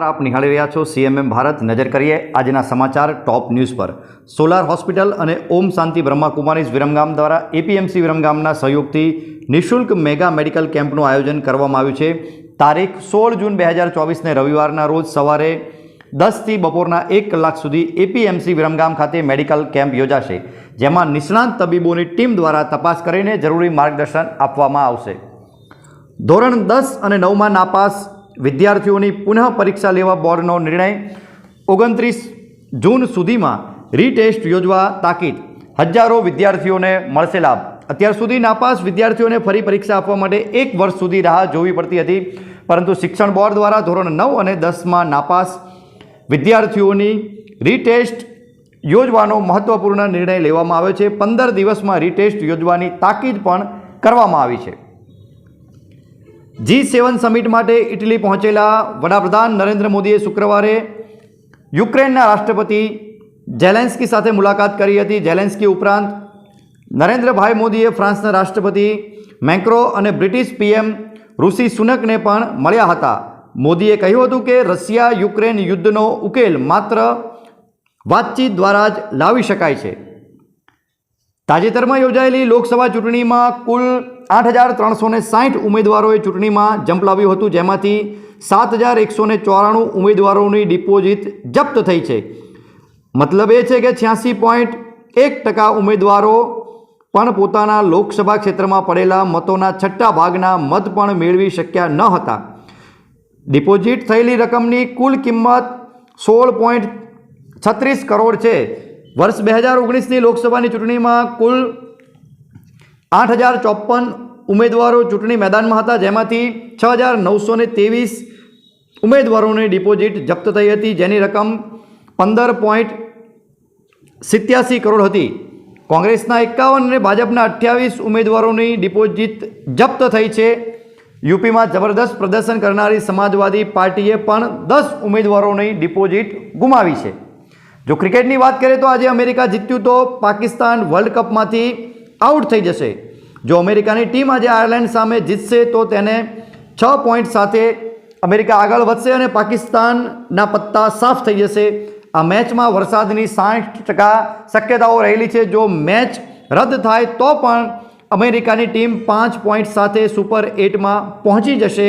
આપ નિહાળી રહ્યા છો સીએમએમ ભારત. નજર કરીએ આજના સમાચાર ટોપ ન્યૂઝ પર. સોલાર હોસ્પિટલ અને ઓમ શાંતિ બ્રહ્માકુમારીઝ વિરમગામ દ્વારા એપીએમસી વિરમગામના સહયોગથી નિઃશુલ્ક મેગા મેડિકલ કેમ્પનું આયોજન કરવામાં આવ્યું છે. તારીખ સોળ જૂન બે હજાર ચોવીસને રવિવારના રોજ સવારે દસથી બપોરના એક કલાક સુધી એપીએમસી વિરમગામ ખાતે મેડિકલ કેમ્પ યોજાશે, જેમાં નિષ્ણાંત તબીબોની ટીમ દ્વારા તપાસ કરીને જરૂરી માર્ગદર્શન આપવામાં આવશે. ધોરણ દસ અને નવમાં નાપાસ વિદ્યાર્થીઓની પુનઃ પરીક્ષા લેવા બોર્ડનો નિર્ણય ઓગણત્રીસ જૂન સુધીમાં રીટેસ્ટ યોજવા તાકીદ. હજારો વિદ્યાર્થીઓને મળશે લાભ. અત્યાર સુધી નાપાસ વિદ્યાર્થીઓને ફરી પરીક્ષા આપવા માટે એક વર્ષ સુધી રાહ જોવી પડતી હતી. પરંતુ શિક્ષણ બોર્ડ દ્વારા ધોરણ નવ અને દસમાં નાપાસ વિદ્યાર્થીઓની રીટેસ્ટ યોજવાનો મહત્વપૂર્ણ નિર્ણય લેવામાં આવ્યો છે. પંદર દિવસમાં રીટેસ્ટ યોજવાની તાકીદ પણ કરવામાં આવી છે. જી સેવન સમિટ માટે ઇટલી પહોંચેલા વડાપ્રધાન નરેન્દ્ર મોદીએ શુક્રવારે યુક્રેનના રાષ્ટ્રપતિ જેલેન્સ્કી સાથે મુલાકાત કરી હતી. જેલેન્સ્કી ઉપરાંત નરેન્દ્રભાઈ મોદીએ ફ્રાન્સના રાષ્ટ્રપતિ મેક્રો અને બ્રિટિશ પીએમ ઋષિ સુનકને પણ મળ્યા હતા. મોદીએ કહ્યું હતું કે રશિયા યુક્રેન યુદ્ધનો ઉકેલ માત્ર વાતચીત દ્વારા જ લાવી શકાય છે. તાજેતરમાં યોજાયેલી લોકસભા ચૂંટણીમાં કુલ આઠ હજાર ત્રણસો ને સાહીઠ ઉમેદવારોએ ચૂંટણીમાં ઝંપલાવ્યું હતું. જેમાંથી સાત હજાર એકસો ને ચોરાણું ઉમેદવારોની ડિપોઝિટ જપ્ત થઈ છે. મતલબ એ છે કે છ્યાસી પોઈન્ટ એક ટકા ઉમેદવારો પણ પોતાના લોકસભા ક્ષેત્રમાં પડેલા મતોના છઠ્ઠા ભાગના મત પણ મેળવી શક્યા ન હતા. ડિપોઝિટ થયેલી રકમની કુલ કિંમત સોળ પોઈન્ટ છત્રીસ કરોડ છે. વર્ષ બે હજાર ઓગણીસની લોકસભાની ચૂંટણીમાં કુલ આઠ હજાર ચોપન ઉમેદવારો ચૂંટણી મેદાનમાં હતા, જેમાંથી છ હજાર નવસો ને ત્રેવીસ ઉમેદવારોની ડિપોઝિટ જપ્ત થઈ હતી, જેની રકમ પંદર પોઈન્ટ સિત્યાસી કરોડ હતી. કોંગ્રેસના એકાવન અને ભાજપના અઠ્યાવીસ ઉમેદવારોની ડિપોઝિટ જપ્ત થઈ છે. યુપીમાં જબરદસ્ત પ્રદર્શન કરનારી સમાજવાદી પાર્ટીએ પણ દસ ઉમેદવારોની ડિપોઝિટ ગુમાવી છે. જો ક્રિકેટની વાત કરીએ તો આજે અમેરિકા જીત્યું તો પાકિસ્તાન વર્લ્ડ કપમાંથી આઉટ થઈ જશે. જો અમેરિકાની ટીમ આજે આયર્લેન્ડ સામે જીતશે, તો તેને છ પોઈન્ટ સાથે અમેરિકા આગળ વધશે અને પાકિસ્તાનના પત્તા સાફ થઈ જશે. આ મેચમાં વરસાદની સાઠ ટકા શક્યતાઓ રહેલી છે. જો મેચ રદ થાય, તો પણ અમેરિકાની ટીમ પાંચ પોઈન્ટ સાથે સુપર એટમાં પહોંચી જશે.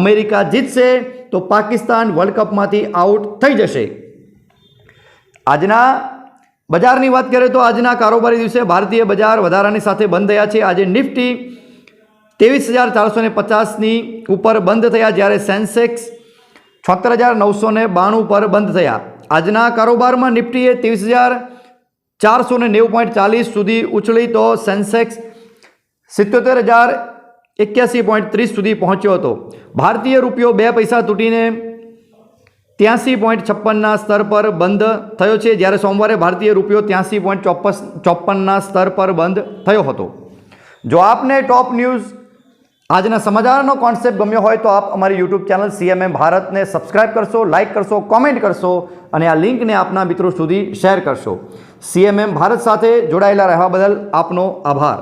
અમેરિકા જીતશે, તો પાકિસ્તાન વર્લ્ડ કપમાંથી આઉટ થઈ જશે. આજના બજારની વાત કરીએ તો આજના કારોબારી દિવસે ભારતીય બજાર વધારાની સાથે બંધ થયા છે. આજે નિફ્ટી ત્રેવીસ હજાર ચારસો ને પચાસની ઉપર બંધ થયા, જ્યારે સેન્સેક્સ છોતેર હજાર નવસો ને બાણું પર બંધ થયા. આજના કારોબારમાં નિફ્ટીએ ત્રેવીસ હજાર ચારસો ને નેવું પોઈન્ટ ચાલીસ સુધી ઉછળી તો સેન્સેક્સ સિત્યોતેર હજાર એક્યાસી પોઈન્ટ ત્રીસ સુધી પહોંચ્યો હતો. ભારતીય રૂપિયો બે પૈસા તૂટીને ત્યાંસી પોઈન્ટ છપ્પનના સ્તર પર બંધ થયો છે. જ્યારે સોમવારે ભારતીય રૂપિયો ત્યાંસી પોઈન્ટ ચોપસ ચોપ્પનના સ્તર પર બંધ થયો હતો. જો આપને ટોપ ન્યૂઝ આજના સમાચારનો કોન્સેપ્ટ ગમ્યો હોય તો આપ અમારી યુટ્યુબ ચેનલ સીએમએમ ભારતને સબસ્ક્રાઇબ કરશો, લાઇક કરશો, કોમેન્ટ કરશો અને આ લિંકને આપના મિત્રો સુધી શેર કરશો. સીએમએમ ભારત સાથે જોડાયેલા રહેવા બદલ આપનો આભાર.